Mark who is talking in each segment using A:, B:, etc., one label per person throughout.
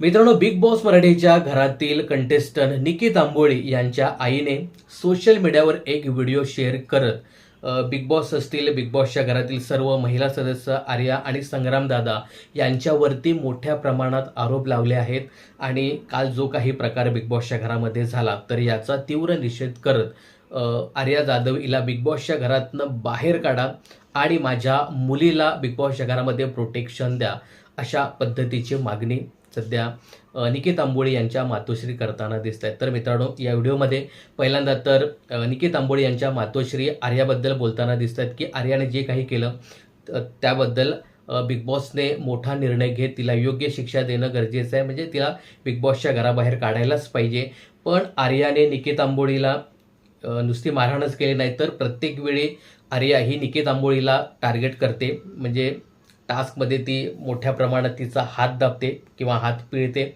A: मित्रांनो big boss मराठीच्या घरातील कंटेस्टंट निकी तांबोळी यांच्या आईने सोशल मीडियावर एक व्हिडिओ शेअर करत बिग बॉस असतील बिग बॉसच्या घरातील सर्व महिला सदस्य आर्या आणि संग्रामदादा यांच्यावरती मोठ्या प्रमाणात आरोप लावले आहेत आणि काल जो काही प्रकार बिग बॉसच्या घरामध्ये झाला तर याचा तीव्र निषेध करत आर्या जाधव हिला बिग बॉसच्या घरातनं बाहेर काढा आणि माझ्या मुलीला बिग बॉसच्या घरामध्ये प्रोटेक्शन द्या अशा पद्धतीची मागणी सध्या अ, आंबोळी तांबोळी यांच्या मातोश्री करताना दिसत आहेत तर मित्रांनो या व्हिडिओमध्ये पहिल्यांदा तर अ, आंबोळी तांबोळी यांच्या मातोश्री आर्याबद्दल बोलताना दिसत आहेत की आर्याने जे काही केलं त्याबद्दल बिग बॉसने मोठा निर्णय घेत तिला योग्य शिक्षा देणं गरजेचं आहे. म्हणजे तिला बिग बॉसच्या घराबाहेर काढायलाच पाहिजे. पण आर्याने निकी तांबोळीला नुसती मारहाणच केली नाही तर प्रत्येक वेळी आर्या ही निकी तांबोळीला टार्गेट करते. म्हणजे टास्कमध्ये ती मोठ्या प्रमाणात तिचा हात दाबते किंवा हात पिळते.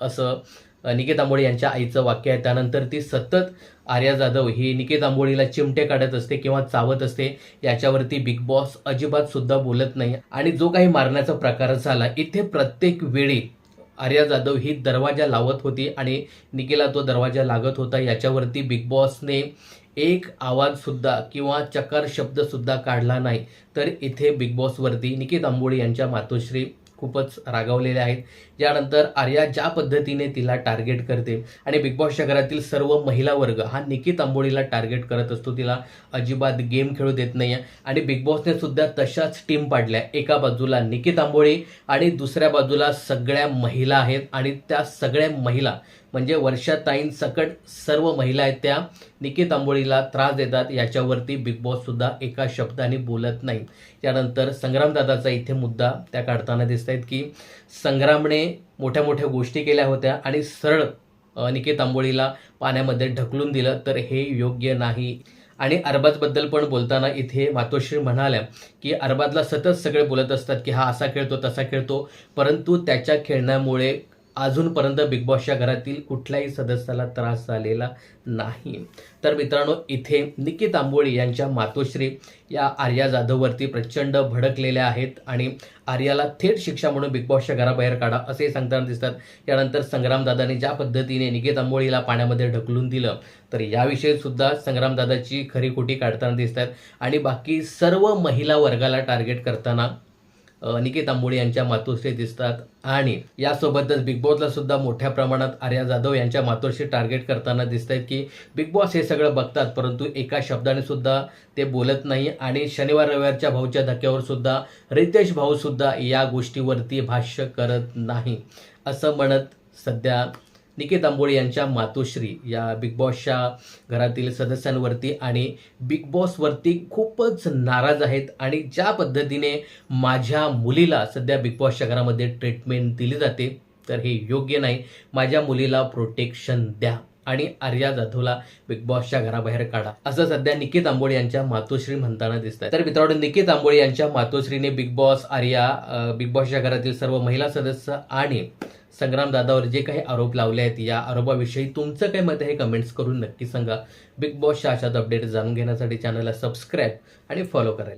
A: असं निकेत आंबोळी यांच्या आईचं वाक्य आहे. त्यानंतर ती सतत आर्या जाधव ही निकेत आंबोळीला चिमटे काढत असते किंवा चावत असते. याच्यावरती बिग बॉस अजिबात सुद्धा बोलत नाही. आणि जो काही मारण्याचा प्रकार झाला इथे प्रत्येक वेळी आर्या जाधव ही दरवाजा लावत होती आणि निकेला तो दरवाजा लागत होता. याच्यावरती बिग बॉसने एक आवाजसुद्धा किंवा चकार शब्दसुद्धा काढला नाही. तर इथे बिग बॉसवरती निकित आंबोळी यांच्या मातोश्री खूपच रागावलेल्या आहेत. यानंतर आर्या ज्या पद्धतीने तिला टार्गेट करते आणि बिग बॉसच्या घरातील सर्व महिला वर्ग हा निकित आंबोळीला टार्गेट करत असतो. तिला अजिबात गेम खेळू देत नाही आणि बिग बॉसने सुद्धा तशाच टीम पाडल्या. एका बाजूला निकित आंबोळी आणि दुसऱ्या बाजूला सगळ्या महिला आहेत आणि त्या सगळ्या महिला म्हणजे वर्षाताईं सकट सर्व महिला आहेत त्या. निकित आंबोळीला त्रास देतात. याच्यावरती बिग बॉस सुद्धा एका शब्दाने बोलत नाही त्यानंतर संग्रामदादाचा इथे मुद्दा त्या काढताना दिसत आहेत की संग्रामने मोठ्या मोठ्या गोष्टी केल्या होत्या आणि सरळ निकित आंबोळीला पाण्यामध्ये ढकलून दिलं तर हे योग्य नाही. आणि अरबाजबद्दल पण बोलताना इथे मातोश्री म्हणाल्या की अरबाजला सतत सगळे बोलत असतात की हा असा खेळतो तसा खेळतो. परंतु त्याच्या खेळण्यामुळे अजूनपर्यंत बिग बॉसच्या घरातील कुठल्याही सदस्याला त्रास झालेला नाही. तर मित्रांनो इथे निकित आंबोळी यांच्या मातोश्री या आर्या जाधववरती प्रचंड भडकलेल्या आहेत आणि आर्याला थेट शिक्षा म्हणून बिग बॉसच्या घराबाहेर काढा असे सांगताना दिसतात. यानंतर संग्रामदादांनी ज्या पद्धतीने निकित आंबोळीला पाण्यामध्ये ढकलून दिलं तर याविषयी सुद्धा संग्रामदादाची खरी खोटी काढताना दिसतात. आणि बाकी सर्व महिला वर्गाला टार्गेट करताना निकेत आंबोळे यांच्या मातोश्री दिसतात. आणि यासोबतच बिग बॉसला सुद्धा मोठ्या प्रमाणात आर्या जाधव यांच्या मातोश्री टार्गेट करताना दिसत आहेत की बिग बॉस हे सगळं बघतात परंतु एका शब्दाने सुद्धा ते बोलत नाही. आणि शनिवार रविवारच्या भाऊच्या धक्क्यावर सुद्धा रितेश भाऊ सुद्धा या गोष्टीवरती भाष्य करत नाही. असं म्हणत सध्या निकेत आंबोळी यांच्या मातोश्री या बिग बॉसच्या घरातील सदस्यांवरती आणि बिग बॉसवरती खूपच नाराज आहेत आणि ज्या पद्धतीने माझ्या मुलीला सध्या बिग बॉसच्या घरामध्ये ट्रीटमेंट दिली जाते तर हे योग्य नाही. माझ्या मुलीला प्रोटेक्शन द्या आणि आर्या जाधवला बिग बॉसच्या घराबाहेर काढा असं सध्या निकेत आंबोळी यांच्या मातोश्री म्हणताना दिसत आहे तर मित्रांनो निकेत आंबोळी यांच्या मातोश्रीने बिग बॉस आर्या बिग बॉसच्या घरातील सर्व महिला सदस्य आणि संग्राम दादावर जे काही आरोप लावले आहेत या आरोपाविषयी तुमचं काय मत आहे हे कमेंट्स करून नक्की सांगा. बिग बॉसच्या अशाच अपडेट जाणून घेण्यासाठी चॅनलला सबस्क्राईब आणि फॉलो करायला.